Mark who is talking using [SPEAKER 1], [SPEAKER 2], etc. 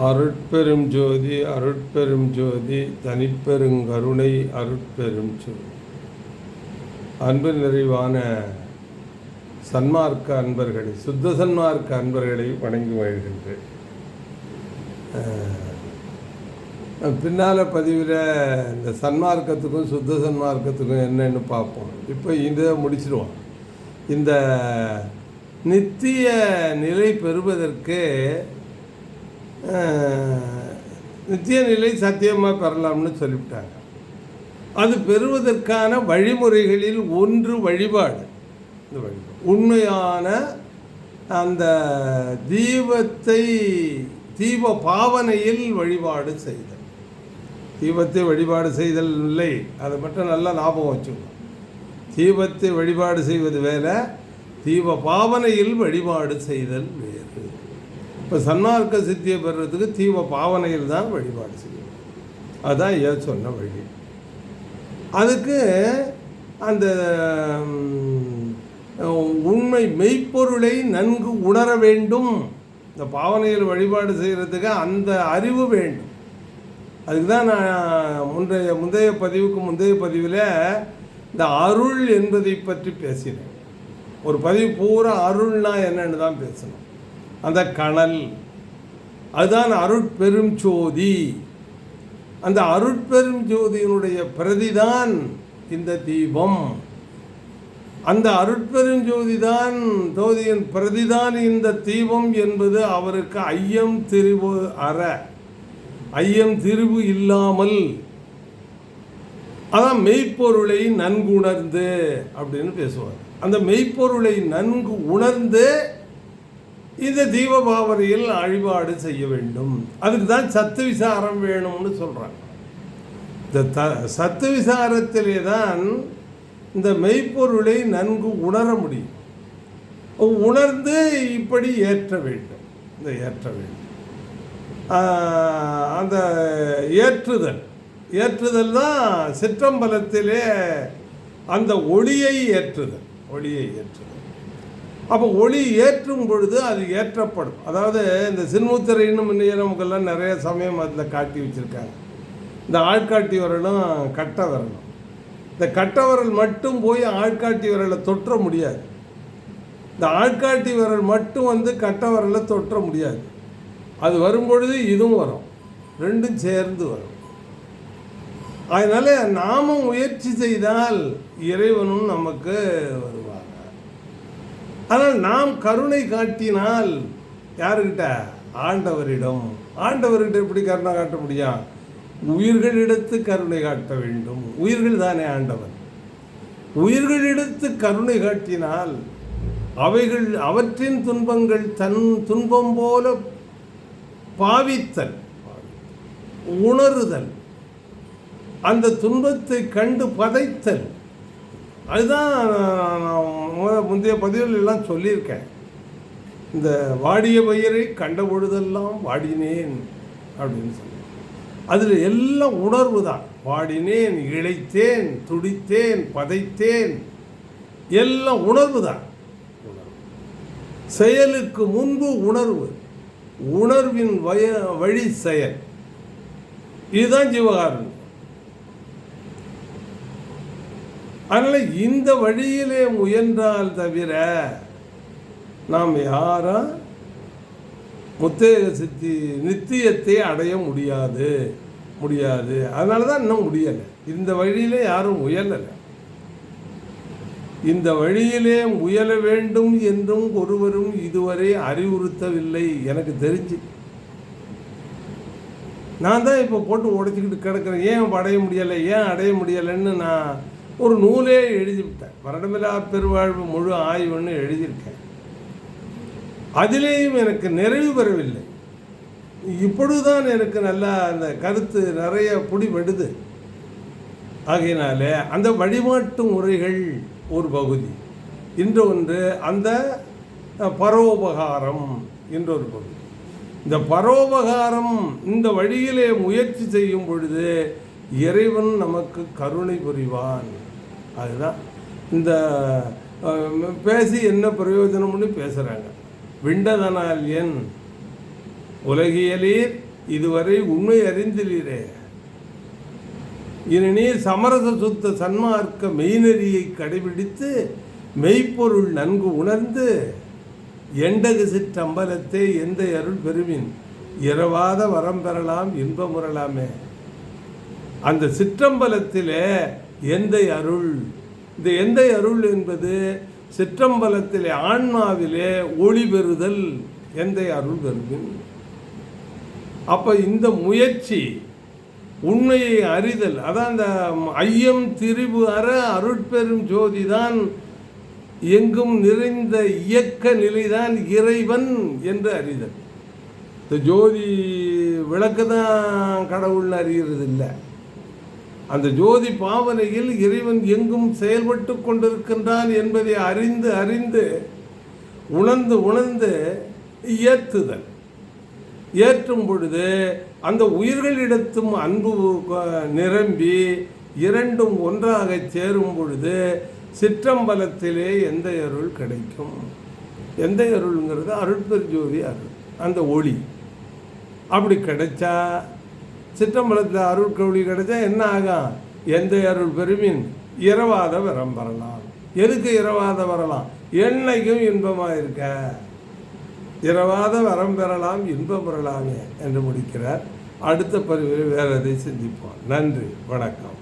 [SPEAKER 1] அருட்பெரும் ஜோதி அருட்பெரும் ஜோதி தனிப்பெருங்கருணை அருட்பெரும் ஜோதி. அன்பு நிறைவான சன்மார்க்க அன்பர்களை சுத்த சன்மார்க்க அன்பர்களை வணங்கி வாழ்கின்றேன் பின்னால் பதிவில் இந்த சன்மார்க்கத்துக்கும் சுத்த சன்மார்க்கத்துக்கும் என்னன்னு பார்ப்போம். இப்போ இதை முடிச்சிடுவோம். இந்த நித்திய நிலை பெறுவதற்கு நித்திய நிலை சத்தியமாக பெறலாம்னு சொல்லிவிட்டாங்க. அது பெறுவதற்கான வழிமுறைகளில் ஒன்று வழிபாடு. இந்த வழிபாடு. உண்மையான அந்த தீபத்தை தீப பாவனையில் வழிபாடு செய்தல். தீபத்தை வழிபாடு செய்தல் இல்லை. அதை மட்டும் நல்லா ஞாபகம் வச்சுக்கணும். தீபத்தை வழிபாடு செய்வது வேலை தீப பாவனையில் வழிபாடு செய்தல் வேலை இப்போ சன்மார்க்க சித்தியை பெறுறதுக்கு தீவ பாவனையில் தான் வழிபாடு செய்யணும். அதுதான் ஏன் சொன்ன வழி. அதுக்கு அந்த உண்மை மெய்ப்பொருளை நன்கு உணர வேண்டும். இந்த பாவனையில் வழிபாடு செய்கிறதுக்கு அந்த அறிவு வேண்டும். அதுக்கு தான் நான் முந்தைய முந்தைய பதிவுக்கு முந்தைய பதிவில் இந்த அருள் என்பதை பற்றி பேசினேன். ஒரு பதிவு பூரா அருள்னா என்னன்னு தான் பேசணும். அந்த கணல் அதுதான் அருட்பெரும் ஜோதி. அந்த அருட்பெரும் ஜோதியினுடைய பிரதிதான் இந்த தீபம். அந்த அருட்பெரும் ஜோதிதான் ஜோதியின் பிரதிதான் இந்த தீபம் என்பது அவருக்கு ஐயம் திரிவு அற. ஐயம் திரிவு இல்லாமல். அதான் மெய்ப்பொருளை நன்கு உணர்ந்து அப்படின்னு பேசுவார். அந்த மெய்ப்பொருளை நன்கு உணர்ந்து இந்த தீபபாவனையில் வழிபாடு செய்ய வேண்டும். அதுக்கு தான் சத்து விசாரம் வேணும்னு சொல்கிறாங்க இந்த த சத்து விசாரத்திலே தான் இந்த மெய்ப்பொருளை நன்கு உணர முடியும். உணர்ந்து இப்படி ஏற்ற வேண்டும். இந்த ஏற்ற வேண்டும். அந்த ஏற்றுதல். ஏற்றுதல் தான் சிற்றம்பலத்திலே அந்த ஒளியை ஏற்றுதல். ஒளியை ஏற்றுதல். அப்போ ஒளி ஏற்றும் பொழுது அது ஏற்றப்படும். அதாவது இந்த சின்முத்திரைன்னு முன்னையே நமக்கெல்லாம் நிறைய சமயம் அதில் காட்டி வச்சுருக்காங்க. இந்த ஆள்காட்டி வரலும் கட்ட வரணும் இந்த கட்டவரல் மட்டும் போய் ஆள்காட்டி விரலை தொற்ற முடியாது. இந்த ஆட்காட்டி விரல் மட்டும் வந்து கட்டவரலை தொற்ற முடியாது. அது வரும்பொழுது இதுவும் வரும். ரெண்டும் சேர்ந்து வரும். அதனால் நாமும் முயற்சி செய்தால் இறைவனும் நமக்கு வரும் ஆனால் நாம் கருணை காட்டினால் யாருக்கிட்ட? ஆண்டவரிடம். ஆண்டவர்கிட்ட எப்படி கருணை காட்ட முடியும்? உயிர்களிடத்து கருணை காட்ட வேண்டும். உயிர்கள் தானே ஆண்டவன் உயிர்களிடத்து கருணை காட்டினால் அவைகள் அவற்றின் துன்பங்கள் தன் துன்பம் போல பாவித்தல் உணருதல் அந்த துன்பத்தை கண்டு பதைத்தல் அதுதான் நான் முத- முந்தைய பதிவுகள் எல்லாம் சொல்லியிருக்கேன். இந்த வாடிய பயிரை கண்ட பொழுதெல்லாம் வாடினேன் அப்படின்னு சொல்லி. அதில் எல்லாம் உணர்வு தான். வாடினேன் இழைத்தேன் துடித்தேன் பதைத்தேன். எல்லாம் உணர்வு தான். செயலுக்கு முன்பு உணர்வு. உணர்வின் வய வழி செயல். இதுதான் ஜீவகாரணம் அதனால் இந்த வழியிலே முயன்றால் தவிர நாம் யாரா? முத்தேக சித்தி நித்தியத்தை அடைய முடியாது. முடியாது. அதனால தான் இன்னும் முடியலை. இந்த வழியிலே யாரும் முயலலை. இந்த வழியிலே முயல வேண்டும் என்றும் ஒருவரும் இதுவரை அறிவுறுத்தவில்லை. எனக்கு தெரிஞ்சு. நான் தான் இப்போ போட்டு உடைச்சிக்கிட்டு கிடக்கிறேன். ஏன் அடைய முடியலை? ஏன் அடைய முடியலைன்னு நான் ஒரு நூலே எழுதிவிட்டேன் வருடமில்லா பெருவாழ்வு முழு ஆய்வுன்னு எழுதியிருக்கேன் அதிலேயும் எனக்கு நிறைவு பெறவில்லை. இப்பொழுதுதான் எனக்கு நல்லா அந்த கருத்து நிறைய பிடிபடுது ஆகையினாலே அந்த வழிபாட்டு முறைகள் ஒரு பகுதி. இன்று ஒன்று அந்த பரோபகாரம் என்றொரு பகுதி. இந்த பரோபகாரம் இந்த வழியிலே முயற்சி செய்யும் பொழுது இறைவன் நமக்கு கருணை புரிவான். அதுதான். இந்த பேசி என்ன பிரயோஜனம்னு பேசுகிறாங்க விண்டதனால் என் உலகியலீர் இதுவரை உண்மை அறிந்திலீரே. இனி நீர் சமரச சுத்த சன்மார்க்க மெய்நெறியை கடைபிடித்து மெய்ப்பொருள் நன்கு உணர்ந்து எண்டகு சிற்றம்பலத்தை எந்த அருள் பெருவின் இரவாத வரம் பெறலாம் இன்பமுறலாமே அந்த சிற்றம்பலத்திலே எந்தை அருள்? இந்த எந்தை அருள் என்பது சிற்றம்பலத்திலே ஆன்மாவிலே ஒளி பெறுதல் எந்தை அருள் பெறுமின் அப்போ இந்த முயற்சி உண்மையை அறிதல் அதான் அந்த ஐயம் திரிபு அற அருட்பெரும் ஜோதி தான் எங்கும் நிறைந்த இயக்க நிலைதான் இறைவன் என்று அறிதல். இந்த ஜோதி விளக்கு தான் கடவுள்னு அறிகிறது இல்லை அந்த ஜோதி பாவனையில் இறைவன் எங்கும் செயல்பட்டு கொண்டிருக்கின்றான் என்பதை அறிந்து அறிந்து உணர்ந்து உணர்ந்து ஏற்றுதல் ஏற்றும் பொழுது அந்த உயிர்களிடத்தும் அன்பு நிரம்பி இரண்டும் ஒன்றாக சேரும் பொழுது சிற்றம்பலத்திலே எந்த அருள் கிடைக்கும்? எந்த அருள்ங்கிறது அருட்பெருஜோதி அருள் அந்த ஒளி. அப்படி கிடைச்சா சிற்றம்பலத்தில் அருள் ஒளி கிடைச்சா என்ன ஆகும் எந்த அருள் பெருமின்? இரவாத வரம் வரலாம். எதுக்கு இரவாத வரலாம்? என்னைக்கும் இன்பமாக இருக்க. இரவாத வரம் பெறலாம் இன்பம் பெறலாமே என்று முடிக்கிறார். அடுத்த பதிவில் வேறு எதை சிந்திப்போம். நன்றி வணக்கம்.